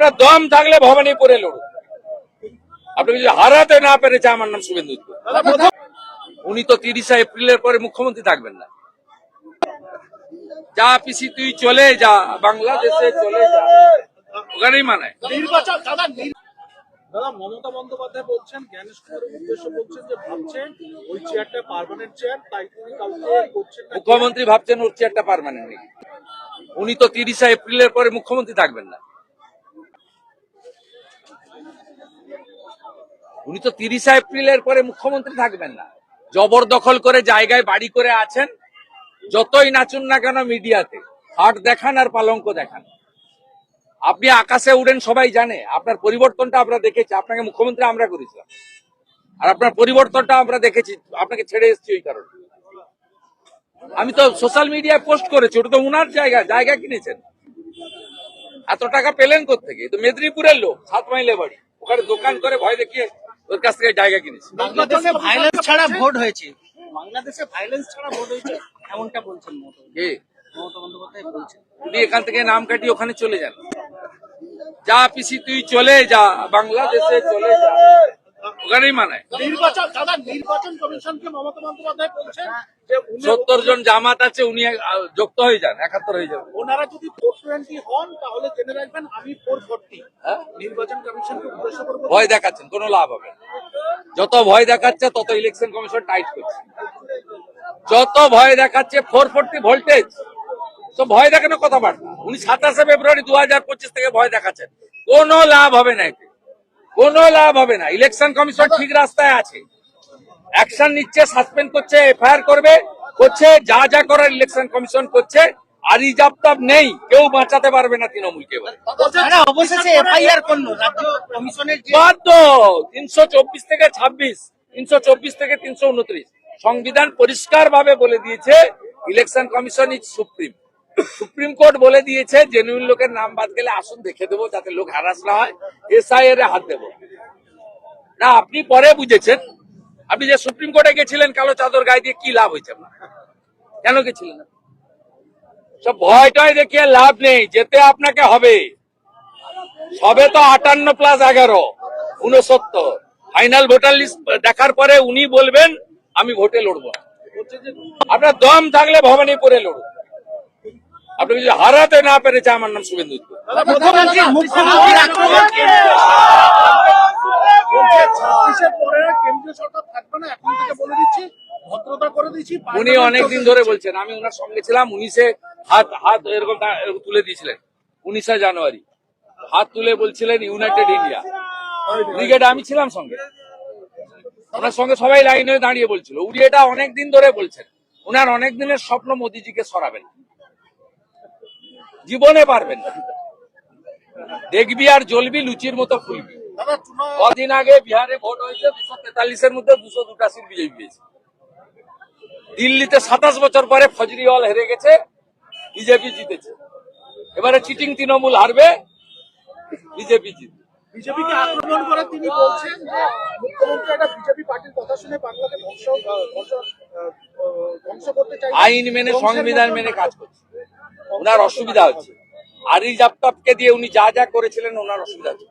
আপনার দম থাকলে ভবানীপুরে লড়ুন। আপনি যদি হারাতে না পেরেছে আমার নাম শুভেন্দু উনি তো তিরিশে এপ্রিলের পরে মুখ্যমন্ত্রী থাকবেন না। যা পিসি তুই চলে যা বাংলাদেশে চলে যা। ওখানেই মানায়। দাদা মমতা বন্দ্যোপাধ্যায় বলছেন জ্ঞানেশ কুমারের উদ্দেশ্য বলছেন যে ভাবছেন ওই চেয়ারটা পার্মানেন্ট চেয়ার তাই তিনি কাউকে করছেন মুখ্যমন্ত্রী ভাবছেন ওর চেয়ারটা পারমানেন্ট উনি তো তিরিশে এপ্রিলের পরে মুখ্যমন্ত্রী থাকবেন না। উনি তো তিরিশে এপ্রিলের পরে মুখ্যমন্ত্রী থাকবেন না। জবরদখল করে জায়গায় বাড়ি করে আছেন, যতই নাচুন না কেন মিডিয়াতে, হাট দেখান আর পালঙ্ক দেখান। আপনি আকাশে উড়েন সবাই জানে, আপনার পরিবর্তনটা আমরা দেখেছি, আপনাকে মুখ্যমন্ত্রী আমরা করেছিলাম। আর আপনার পরিবর্তনটা আমরা দেখেছি, আপনাকে ছেড়ে এসেছি ওই কারণে। আমি তো সোশ্যাল মিডিয়ায় পোস্ট করেছি, ওটা তো উনার জায়গা জায়গা কিনেছেন। এত টাকা পেলেন থেকে তো মেদিনীপুরের লোক, সাত মাইলে বাড়ি। ওখানে দোকান করে ভয় দেখিয়ে ওর কাছ থেকে জায়গা কিনেছি। বাংলাদেশে ভাইলেন্স ছাড়া ভোট হয়েছে। বাংলাদেশে ভাইলেন্স ছাড়া ভোট হয়েছে এমনটা বলছেন মমতা কে? মমতা বন্দ্যোপাধ্যায় বলছেন। উনি এখান থেকে নাম কাটিয়ে ওখানে চলে যান। যা পিসি তুই চলে যা বাংলাদেশে চলে যা। ওখানেই মানায়। নির্বাচন দাদা নির্বাচন কমিশনকে মমতা বন্দ্যোপাধ্যায় বলছেন? সত্তর জন জামাত আছে উনি যুক্ত হয়ে যান একাত্তর হয়ে যাবেন ওনারা যদি ফোর টোয়েন্টি হন তাহলে জেনে রাখবেন আমি ফোর ফোরটি হ্যাঁ? নির্বাচন কমিশনকে উদ্দেশ্য করব। ভয় দেখাচ্ছেন কোনো লাভ হবে যত ভয় দেখাচ্ছে তত ইলেকশন কমিশন টাইট করছে। যত ভয় দেখাচ্ছে ফোর ফোরটি ভোল্টেজ তো ভয় দেখানো কথাবার্তা উনি সাতাশে ফেব্রুয়ারি দু হাজার পঁচিশ থেকে ভয় দেখাচ্ছেন। কোনো লাভ হবে না এতে। কোনো লাভ হবে না। ইলেকশন কমিশন ঠিক রাস্তায় আছে। অ্যাকশন নিচ্ছে সাসপেন্ড করছে এফআইআর করবে করছে যা যা করার ইলেকশন কমিশন করছে আর ইজাবতাব নেই কেউ বাঁচাতে পারবে না তৃণমূলকে বাধ্য তিনশো চব্বিশ থেকে ছাব্বিশ তিনশো চব্বিশ থেকে তিনশো উনত্রিশ। সংবিধান পরিষ্কার ভাবে বলে দিয়েছে election commission is supreme. Supreme court বলে দিয়েছে জেনুইন লোকের নাম বাদ গেলে আসুন দেখে দেবো যাতে লোক হ্যারাস না হয় এসআইআর এ হাত দেবো। না আপনি পরে বুঝেছেন আপনি যে সুপ্রিম কোর্টে গেছিলেন কালো চাদর গায়ে দিয়ে কি লাভ হয়েছে আপনার কেন গেছিলেন সব ভয় টয় দেখিয়ে লাভ নেই যেতে আপনাকে হবে সবে তো আটান্ন প্লাস এগারো উনসত্তর ফাইনাল ভোটার লিস্ট দেখার পরে উনি বলবেন আমি ভোটে লড়বো আপনার দম থাকলে ভবানীপুরে লড়ুন আপনি যদি হারাতে না পেরেছে আমার নাম শুভেন্দু। মুখ্যমন্ত্রী মুখ্যমন্ত্রীর আক্রমণ বলছে ছাব্বিশের পরে কেন্দ্রীয় সরকার থাকবে না এখন থেকে বলে দিচ্ছি ভদ্রতা করে দিচ্ছি উনি অনেকদিন ধরে বলছেন আমি ওনার সঙ্গে ছিলাম উনিশে হাত হাত এরকম তুলে দিয়েছিলেন উনিশে জানুয়ারি। হাত তুলে বলছিলেন ইউনাইটেড ইন্ডিয়া ব্রিগেড আমি ছিলাম সঙ্গে। ওনার সঙ্গে সবাই লাইনে দাঁড়িয়ে বলছিল। উনি এটা অনেক দিন ধরে বলছেন। ওনার অনেক দিনের স্বপ্ন মোদিজিকে সরাবেন। জীবনে পারবেন দেখবি আর জ্বলবি লুচির মতো ফুলবি। কদিন আগে বিহারে ভোট হয়েছে দুশো তেতাল্লিশের মধ্যে দুশো দুটা সিট বিজেপি পেয়েছে। দিল্লিতে সাতাশ বছর পরে ফজরিওয়াল হেরে গেছে বিজেপি জিতেছে। এবারে চিটিং তৃণমূল হারবে বিজেপি জিতবে। বিজেপিকে আক্রমণ করে তিনি বলছেন মুখ্যমন্ত্রী একটা বিজেপি পার্টির কথা শুনে বাংলাকে ধ্বংস ধ্বংস আহ, আহ, ধ্বংস করতে চাই আইন মেনে সংবিধান মেনে কাজ করছে। ওনার অসুবিধা হচ্ছে। আর এই জাপটাপকে দিয়ে উনি যা যা করেছিলেন ওনার অসুবিধা হচ্ছে।